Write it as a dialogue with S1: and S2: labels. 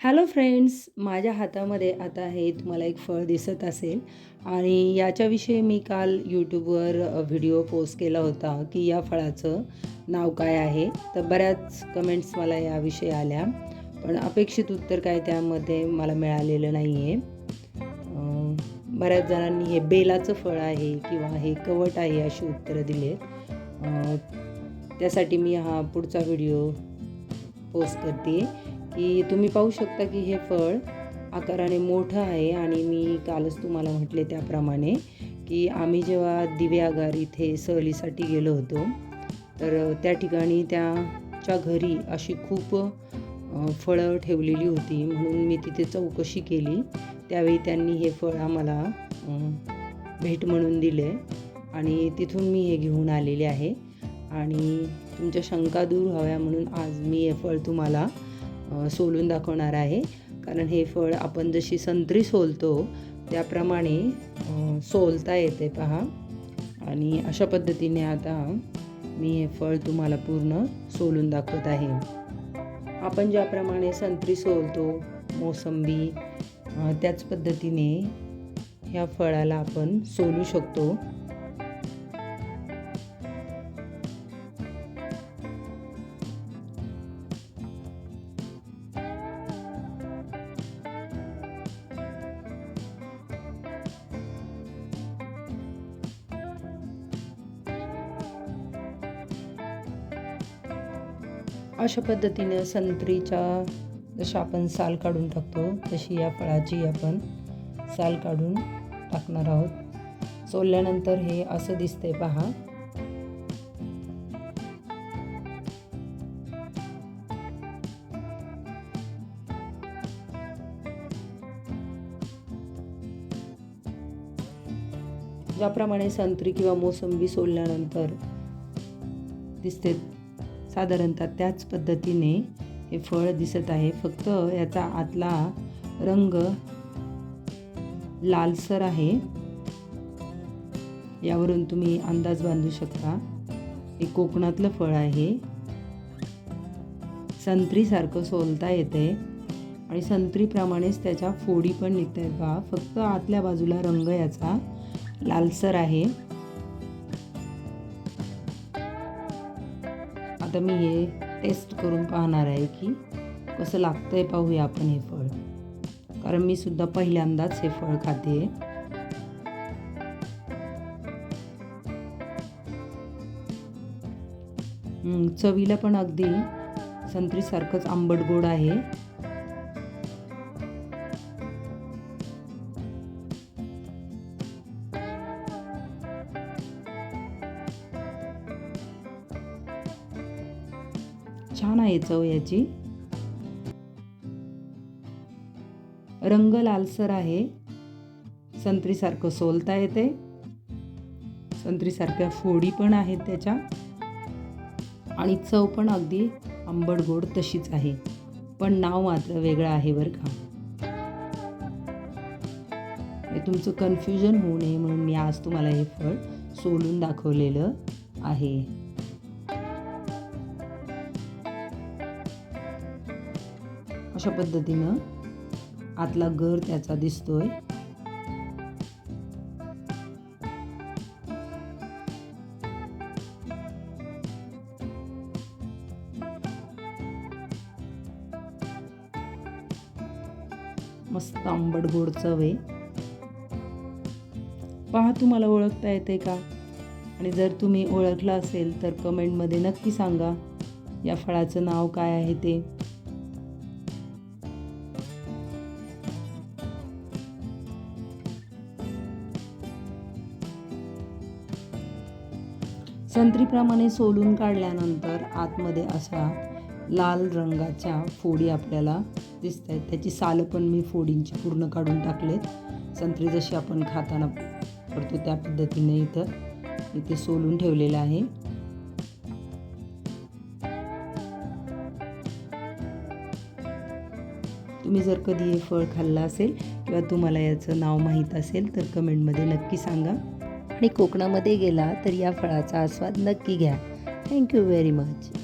S1: Hello friends माझ्या हातामध्ये आता हे तुम्हाला एक फळ दिसत असेल. आणि याच्याविषयी मी काल यूट्यूबवर व्हिडिओ पोस्ट केला होता की या फळाचं नाव काय आहे. तर बऱ्याच कमेंट्स मला याविषयी आल्या. पण अपेक्षित उत्तर काय त्यामध्ये मला मिळालेलं नाही आहे बऱ्याच जणांनी हे बेलाचं फळ आहे किंवा हे कवट आहे अशी उत्तरं दिली त्यासाठी मी हा पुढचा व्हिडिओ पोस्ट करते. की तुम्ही पाहू शकता की हे फळ आकाराने मोठं आहे आणि मी कालच तुम्हाला म्हटले त्याप्रमाणे की आम्ही जेव्हा दिव्यागार इथे सहलीसाठी गेलो होतो तर त्या ठिकाणी त्याच्या घरी अशी खूप फळं ठेवलेली होती. म्हणून मी तिथे चौकशी केली. त्यावेळी त्यांनी हे फळ आम्हाला भेट म्हणून दिले आणि तिथून मी हे घेऊन आलेले आहे. आणि तुमच्या शंका दूर व्हाव्या म्हणून आज मी हे फळ तुम्हाला सोलून दाखवणार आहे. कारण हे फळ आपण जशी संत्री सोलतो त्याप्रमाणे सोलता येते पहा. आणि अशा पद्धतीने आता मी हे फळ तुम्हाला पूर्ण सोलून दाखवत आहे. आपण ज्याप्रमाणे संत्री सोलतो मोसंबी त्याच पद्धतीने ह्या फळाला आपण सोलू शकतो. अशा पद्धतीने संत्रीच्या जशा आपण साल काढून टाकतो तशी या फळाची आपण साल काढून टाकणार आहोत. सोलल्यानंतर हे असं दिसते पहा. ज्याप्रमाणे संत्री किंवा मोसंबी सोलल्यानंतर दिसते साधारणतः त्याच पद्धतीने हे फळ दिसत आहे. फक्त याचा आतला रंग लालसर आहे. यावरून तुम्ही अंदाज बांधू शकता. हे कोकणातलं फळ आहे. संत्रीसारखं सोलता येते आणि संत्रीप्रमाणेच त्याच्या फोडी पण निघत आहेत बा. फक्त आतल्या बाजूला रंग याचा लालसर आहे. आता मी हे टेस्ट करून पाहणार आहे की कसं लागतं आहे पाहूया आपण हे फळ. कारण मी सुद्धा पहिल्यांदाच हे फळ खाते. चवीला पण अगदी संत्रीसारखंच आंबट गोड आहे. छान आहे चव याची. रंग लालसर आहे. संत्रीसारखं सोलता येते. संत्रीसारख्या फोडी पण आहेत त्याच्या. आणि चव पण अगदी आंबट गोड तशीच आहे. पण नाव मात्र वेगळं आहे बरं का. तुमचं कन्फ्युजन होऊ नये म्हणून मी आज तुम्हाला हे फळ सोलून दाखवलेलं आहे. अशा पद्धतीनं आतला गर त्याचा दिसतोय. मस्त आंबट गोड चव आहे. पहा तुम्हाला ओळखता येते का? आणि जर तुम्ही ओळखलं असेल तर कमेंटमध्ये नक्की सांगा. या फळाचं नाव काय आहे ते? संत्रीप्रमाणे सोलून काढल्यानंतर आतमध्ये अशा लाल रंगाच्या फोडी आपल्याला दिसत आहेत त्याची सालं पण मी फोडींची पूर्ण काढून टाकलेत. संत्री जशी आपण खाताना करतो त्या पद्धतीने इथं इथे सोलून ठेवलेलं आहे. तुम्ही जर कधी हे फळ खाल्लं असेल किंवा तुम्हाला याचं नाव माहीत असेल तर कमेंटमध्ये नक्की सांगा. आणि कोकणामध्ये गेला तर या फळाचा आस्वाद नक्की घ्या. Thank you very much